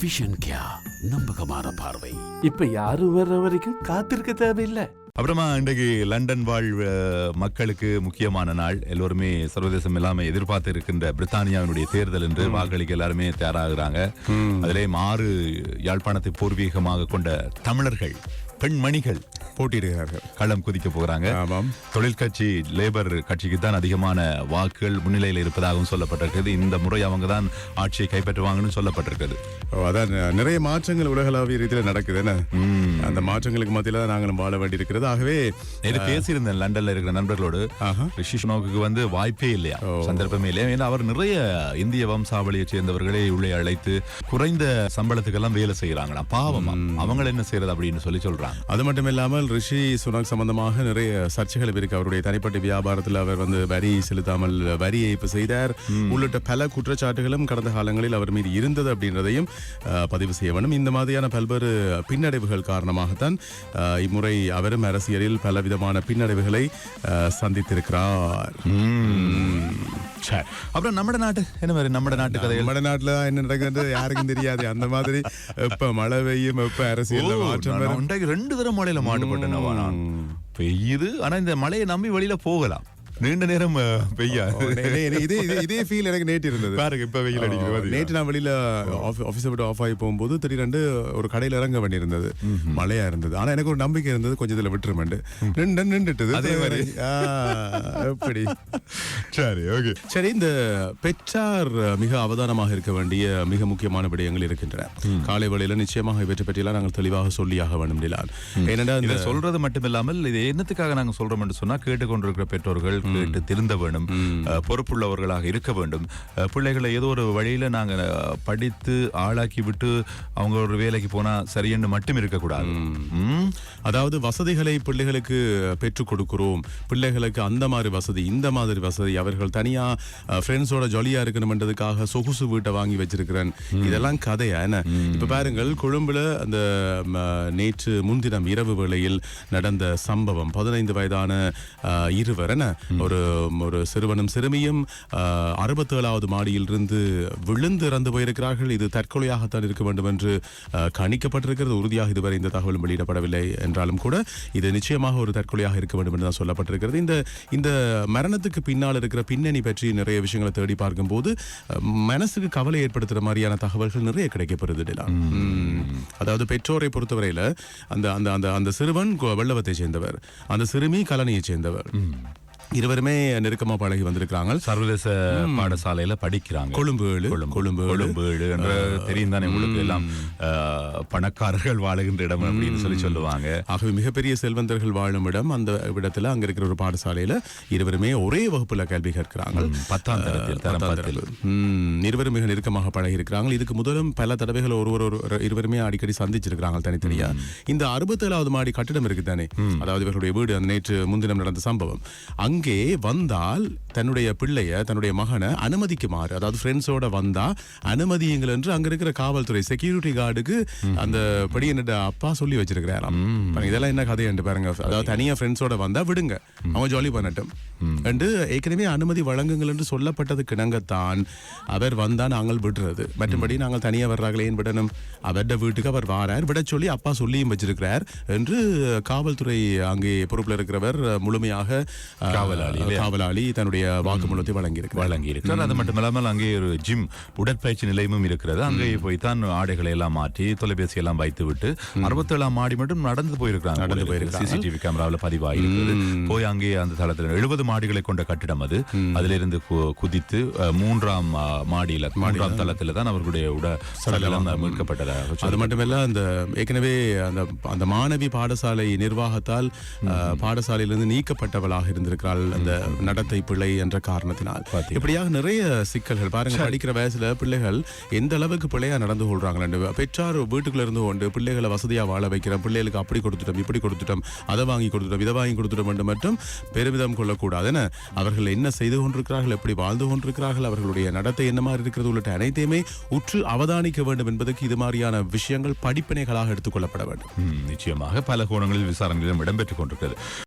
Vision கியா நம்பகமான பார்வை. இப்ப யாரும் வர்ற வரைக்கும் காத்திருக்க தேவையில்லை. அப்புறமா இன்றைக்கு லண்டன் வாழ் மக்களுக்கு முக்கியமான நாள். எல்லோருமே சர்வதேசம் எல்லாமே எதிர்பார்த்து இருக்கின்ற பிரித்தானியாவினுடைய தேர்தல் என்று வாக்களிக்க எல்லாருமே தயாராகிறாங்க. அதிலே ஆறு யாழ்ப்பாணத்தை பூர்வீகமாக கொண்ட தமிழர்கள் பெண்மணிகள் போட்டியிடுகிறார்கள். களம் குதிக்க போகிறாங்க. ஆமாம். தொழில் கட்சி லேபர் கட்சிக்கு தான் அதிகமான வாக்குகள் முன்னிலையில் இருப்பதாகவும் சொல்லப்பட்டிருக்கிறது. இந்த முறை அவங்க தான் ஆட்சியை கைப்பற்றுவாங்கன்னு சொல்லப்பட்டிருக்கிறது. அதான் நிறைய மாற்றங்கள் உலகளாவிய ரீதியில் நடக்குது என்ன? அந்த மாற்றங்களுக்கு மத்தியில தான் நாங்களும் வாழ வேண்டியிருக்கிறது. ஆகவே நேற்று பேசியிருந்தேன் லண்டன்ல இருக்கிற நண்பர்களோடு. ரிஷி சுனோக்கு வந்து வாய்ப்பே இல்லையா? சந்தர்ப்பமே இல்லையா? ஏன்னா அவர் நிறைய இந்திய வம்சாவளியை சேர்ந்தவர்களை உள்ளே அழைத்து குறைந்த சம்பளத்துக்கெல்லாம் வேலை செய்யறாங்களாம் பாவமா? அவங்க என்ன செய்யறது அப்படின்னு சொல்லி சொல்றாங்க. அது மட்டும் இல்லாமல் ரிஷி சுனாக் சம்பந்தமாக நிறைய சர்ச்சைகள் இருக்கு. அவருடைய தனிப்பட்ட வியாபாரத்தில் அவர் வந்து வரி செலுத்தாமல் வரி ஏய்ப்பு செய்தார். உள்ளிட்ட பல குற்றச்சாட்டுகளும் கடந்த காலங்களில் அவர் மீது இருந்தது அப்படின்றதையும் பதிவு செய்ய வேண்டும் இந்த மாதிரியான பல்வேறு பின்னடைவுகள் காரணமாகத்தான் இம்முறை அவரும் அரசியலில் பலவிதமான பின்னடைவுகளை சந்தித்திருக்கிறார். சரி. அப்புறம் நம்ம நாட்டு என்ன மாதிரி நம்ம நாட்டு கதைகள்? நம்ம நாட்டுல என்ன நடக்குது யாருக்கும் தெரியாது. அந்த மாதிரி எப்ப மழை பெய்யும் எப்ப அரசியல் ரெண்டு தரம் மழையில மாட்டுப்பட்டேன் பெய்யுது ஆனா இந்த மழையை நம்பி வெளியில போகலாம். நீண்ட நேரம் நே- இதே இதே- ஃபீல் எனக்கு நேற்று இருந்தது. பாருங்க இப்ப வெயில் அடிக்குது பாத்தீங்களா? நேற்று நான் வெளியில ஆஃபீஸை விட்டு ஆஃப் ஆகி போகும்போது திடீரெண்டு ஒரு கடையில இறங்க வேண்டியிருந்தது. மழையா இருந்தது. ஆனா எனக்கு ஒரு நம்பிக்கை இருந்தது கொஞ்சம் இதுல விட்டுருமெண்டு. நின்று நின்றுட்டுது. அதே மாதிரி. எப்படி? சரி ஓகே. சரி இந்த பெற்றார் மிக அவதானமாக இருக்க வேண்டிய மிக முக்கியமான விடயங்கள் இருக்கின்றன. காலை வேளையில நிச்சயமாக இவற்றை பற்றியெல்லாம் நாங்கள் தெளிவாக சொல்லியாக வேண்டும் நிலான். ஏனென்றா இந்த இதை சொல்றது மட்டுமில்லாமல் இது என்னத்துக்காக நாங்க சொல்றோம் என்று சொன்னா கேட்டுக்கொண்டிருக்கிற பெற்றோர்கள் கேட்டு திருந்த வேண்டும் பொறுப்புள்ளவர்களாக இருக்க வேண்டும். பிள்ளைகளை ஏதோ ஒரு வழியில நாங்க அஹ், படித்து ஆளாக்கி விட்டு அவங்க ஒரு வேலைக்கு போனா சரியென்று மட்டும் இருக்கக்கூடாது? அதாவது வசதிகளை பிள்ளைகளுக்கு பெற்றுக் கொடுக்கிறோம். பிள்ளைகளுக்கு அந்த மாதிரி வசதி இந்த மாதிரி வசதி அவர்கள் தனியா ஃப்ரெண்ட்ஸோட ஜாலியா இருக்கணும்ன்றதுக்காக சொகுசு வீட்டை வாங்கி வச்சிருக்கிறேன். இதெல்லாம் கதையா என்ன? இப்ப பாருங்கள் கொழும்புல அந்த நேற்று முன்தினம் இரவு வேளையில் நடந்த சம்பவம். பதினைந்து வயதான இருவர் என்ன? ஒரு ஒரு சிறுவனும் சிறுமியும் அறுபத்தேழாவது மாடியில் இருந்து விழுந்து இறந்து போயிருக்கிறார்கள். இது தற்கொலையாகத்தான் இருக்க வேண்டும் என்று கணிக்கப்பட்டிருக்கிறது. உறுதியாக இதுவரை இந்த தகவலும் வெளியிடப்படவில்லை என்றாலும் கூட இது நிச்சயமாக ஒரு தற்கொலையாக இருக்க வேண்டும் என்று தான் சொல்லப்பட்டிருக்கிறது. இந்த இந்த மரணத்துக்கு பின்னால் இருக்கிற பின்னணி பற்றி நிறைய விஷயங்களை தேடி பார்க்கும்போது மனசுக்கு கவலை ஏற்படுத்துற மாதிரியான தகவல்கள் நிறைய கிடைக்கப்படுது. அதாவது பெற்றோரை பொறுத்தவரையில அந்த அந்த அந்த அந்த சிறுவன் வெள்ளவத்தை சேர்ந்தவர். அந்த சிறுமி கலனியை சேர்ந்தவர். இருவருமே நெருக்கமா பழகி வந்திருக்கிறாங்க. சர்வதேச பாடசாலையில படிக்கிறாங்க. கொழும்பு கொழும்பு. கொழும்பு என்ற தெரியும் தானே உங்களுக்கு எல்லாம். பணக்காரர்கள் வாழுகின்ற இடம் அப்படின்னு சொல்லி சொல்லுவாங்க. ஆகவே மிகப்பெரிய செல்வந்தர்கள் வாழும் இடம் அந்த இடத்துல அங்க இருக்கிற ஒரு பாடசாலையில இருவருமே ஒரே வகுப்புல கல்வி கற்கிறாங்க. பத்தாம் தரத்தில் இருவரும் மிக நெருக்கமாக பழகி இருக்கிறாங்க இதுக்கு முதலும் பல தடவைகள் ஒருவர் ஒரு இருவருமே அடிக்கடி சந்திச்சிருக்கிறாங்க தனித்தனியா. இந்த அறுபத்தேழாவது மாடி கட்டிடம் இருக்கு தானே அதாவது இவர்களுடைய வீடு அந்த நேற்று முன்தினம் நடந்த சம்பவம். அங்கே வந்தால் தன்னுடைய பிள்ளைய தன்னுடைய மகனை அனுமதிக்குமாறு. அதாவது ஃப்ரெண்ட்ஸோட வந்தா அனுமதியுங்கள் என்று அங்க இருக்கிற காவல்துறை செக்யூரிட்டி கார்டுக்கு அந்த படி என்னோட அப்பா சொல்லி வச்சிருக்கிறாராம். இதெல்லாம் என்ன கதை என்று பாருங்க. அதாவது தனியா ஃப்ரெண்ட்ஸோட வந்தா விடுங்க. அவங்க ஜாலி பண்ணட்டும். என்று ஏற்கனவே அனுமதி வழங்குங்கள் என்று சொல்லப்பட்டது கிணங்கத்தான். அவர் வந்தா நாங்கள் விடுறது. மற்றபடி நாங்கள் தனியா வர்றாங்களே ஏன் விடணும்? அவர்ட வீட்டுக்கு அவர் வாரார். விட சொல்லி அப்பா சொல்லியும் வச்சிருக்கிறார் என்று காவல்துறை அங்கே பொறுப்பில் இருக்கிறவர் முழுமையாக காவலாளி? காவலாளி தன்னுடைய வாக்குமூலத்தை வழங்கியிருக்கிறார். வழங்கி இருக்கிறார் அது மட்டுமில்லாமல் அங்கே ஒரு ஜிம் உடற்பயிற்சி நிலையமும் இருக்கிறது. அங்கே போய் தான் ஆடைகளை எல்லாம் மாற்றி தொலைபேசி எல்லாம் வைத்து விட்டு அறுபத்தேழாம் மாடி மட்டும் நடந்து போயிருக்கிறாங்க. நடந்து போயிருக்காங்க. சிசிடிவி கேமராவில் பதிவாயிருக்கிறது. போய் அங்கே அந்த தளத்தில் எழுபது மாடிகளை கொண்ட கட்டிடம் அது. அதிலிருந்து குதித்து மூன்றாம் மாடியில மூன்றாம் தளத்தில் தான் அவர்களுடைய உட சடலம் மீட்கப்பட்டதாக அது மட்டுமல்ல அந்த ஏற்கனவே அந்த அந்த மாணவி பாடசாலை நிர்வாகத்தால் பாடசாலையிலிருந்து நீக்கப்பட்டவளாக இருந்திருக்கிறாள் அந்த நடத்தை பிழை என்ற காரணத்தினால். இப்படியாக நிறைய சிக்கல்கள் பாருங்க படிக்கிற வயசுல பிள்ளைகள் எந்த அளவுக்கு பிள்ளையா நடந்து கொள்றாங்க பெற்றார் வீட்டுக்குள்ள இருந்து கொண்டு பிள்ளைகளை வசதியா வாழ வைக்கிறோம் பிள்ளைகளுக்கு அப்படி கொடுத்துட்டோம் இப்படி கொடுத்துட்டோம் அதை வாங்கி கொடுத்துட்டோம் இதை வாங்கி கொடுத்துட்டோம் என்று மட்டும் பெருமிதம் கொள்ளக்கூடாது. என அவர்கள் என்ன செய்து கொண்டிருக்கிறார்கள் எப்படி வாழ்ந்து கொண்டிருக்கிறார்கள் அவர்களுடைய நடத்தை என்ன மாதிரி இருக்கிறது உள்ளிட்ட அனைத்தையுமே உற்று அவதானிக்க வேண்டும் என்பதற்கு இது மாதிரியான விஷயங்கள் படிப்பினைகளாக எடுத்துக்கொள்ளப்பட வேண்டும். நிச்சயமாக பல கோணங்களில் விசாரணைகளும் இடம்பெற்றுக் கொண்டிருக்கிறது.